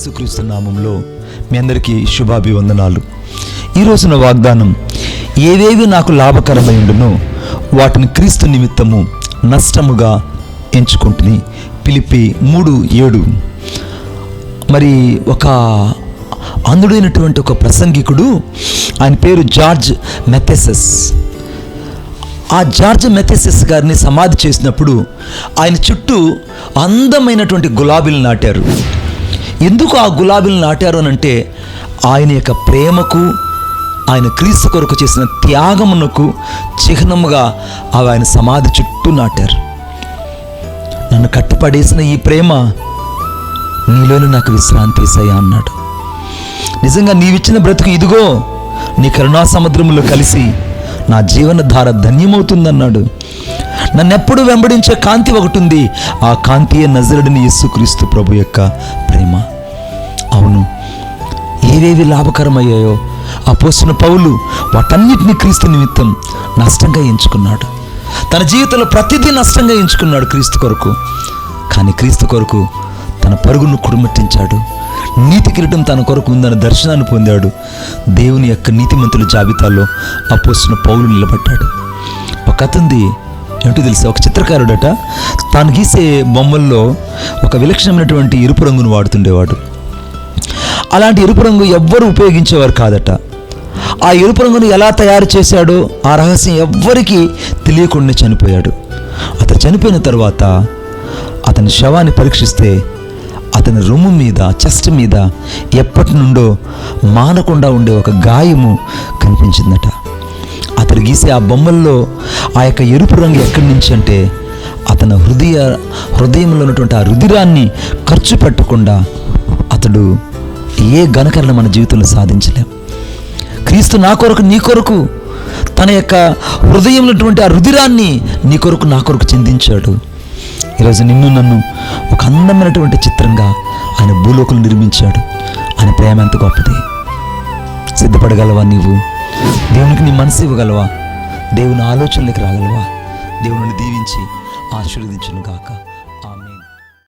యేసుక్రీస్తు నామంలో మీ అందరికీ శుభాభివందనాలు. ఈ రోజున వాగ్దానం ఏవేవి నాకు లాభకరమై ఉండునో వాటిని క్రీస్తు నిమిత్తము నష్టముగా ఎంచుకుంటుని. పిలిపి మూడు ఏడు. మరి ఒక అందుడైనటువంటి ఒక ప్రసంగికుడు ఆయన పేరు జార్జ్ మెథెసస్. ఆ జార్జ్ మెథెసెస్ గారిని సమాధి చేసినప్పుడు ఆయన చుట్టూ అందమైనటువంటి గులాబీలు నాటారు. ఎందుకు ఆ గులాబీలు నాటారు అని అంటే ఆయన యొక్క ప్రేమకు ఆయన క్రీస్తు కొరకు చేసిన త్యాగమునకు చిహ్నముగా అవి ఆయన సమాధి చుట్టూ నాటారు. నన్ను కట్టుపడేసిన ఈ ప్రేమ నీలోనే నాకు విశ్రాంతి ఇస్తాయా అన్నాడు. నిజంగా నీవిచ్చిన బ్రతుకు ఇదిగో నీ కరుణా సముద్రములో కలిసి నా జీవనధార ధన్యమవుతుందన్నాడు. నన్నెప్పుడు వెంబడించే కాంతి ఒకటి ఉంది ఆ కాంతియే నజరుడిని యేసుక్రీస్తు ప్రభు యొక్క ప్రేమ. అవును. ఏవేవి లాభకరమయ్యాయో ఆ పోసిన పౌలు వాటన్నిటిని క్రీస్తు నిమిత్తం నష్టంగా ఎంచుకున్నాడు. తన జీవితంలో ప్రతిదీ నష్టంగా ఎంచుకున్నాడు క్రీస్తు కొరకు. కానీ క్రీస్తు కొరకు తన పరుగును కుడుమట్టించాడు. నీతి కిరీటం తన కొరకు ఉందన్న దర్శనాన్ని పొందాడు. దేవుని యొక్క నీతిమంతుల జాబితాలో అపోసిన పౌలు నిలబడ్డాడు. ఒక కథ ఏమిటి ఏంటో తెలుసా? ఒక చిత్రకారుడట తాను గీసే బొమ్మల్లో ఒక విలక్షణమైనటువంటి ఎరుపు రంగును వాడుతుండేవాడు. అలాంటి ఎరుపు రంగు ఎవ్వరు ఉపయోగించేవారు కాదట. ఆ ఎరుపు రంగును ఎలా తయారు చేశాడో ఆ రహస్యం ఎవ్వరికీ తెలియకుండా చనిపోయాడు. అతను చనిపోయిన తర్వాత అతని శవాన్ని పరీక్షిస్తే అతని రొమ్ము మీద చెస్ట్ మీద ఎప్పటి నుండో మానకుండా ఉండే ఒక గాయము కనిపించిందట. అతడు గీసే ఆ బొమ్మల్లో ఆ యొక్క ఎరుపు రంగు ఎక్కడి నుంచి అంటే అతని హృదయ హృదయంలో ఉన్నటువంటి ఆ రుధిరాన్ని ఖర్చు పెట్టకుండా అతడు ఏ ఘనకరణ మన జీవితంలో సాధించలేం. క్రీస్తు నా కొరకు నీ కొరకు తన యొక్క హృదయంలోటువంటి ఉన్నటువంటి ఆ రుధిరాన్ని నీ కొరకు నా కొరకు చెందించాడు. ఈరోజు నిన్ను నన్ను ఒక అందమైనటువంటి చిత్రంగా ఆయన భూలోకులు నిర్మించాడు. ఆయన ప్రేమ ఎంత గొప్పది. సిద్ధపడగలవా నీవు? దేవునికి నీ మనసు ఇవ్వగలవా? దేవుని ఆలోచనలకు రాగలవా? దేవుని దీవించి ఆశీర్వదించును గాక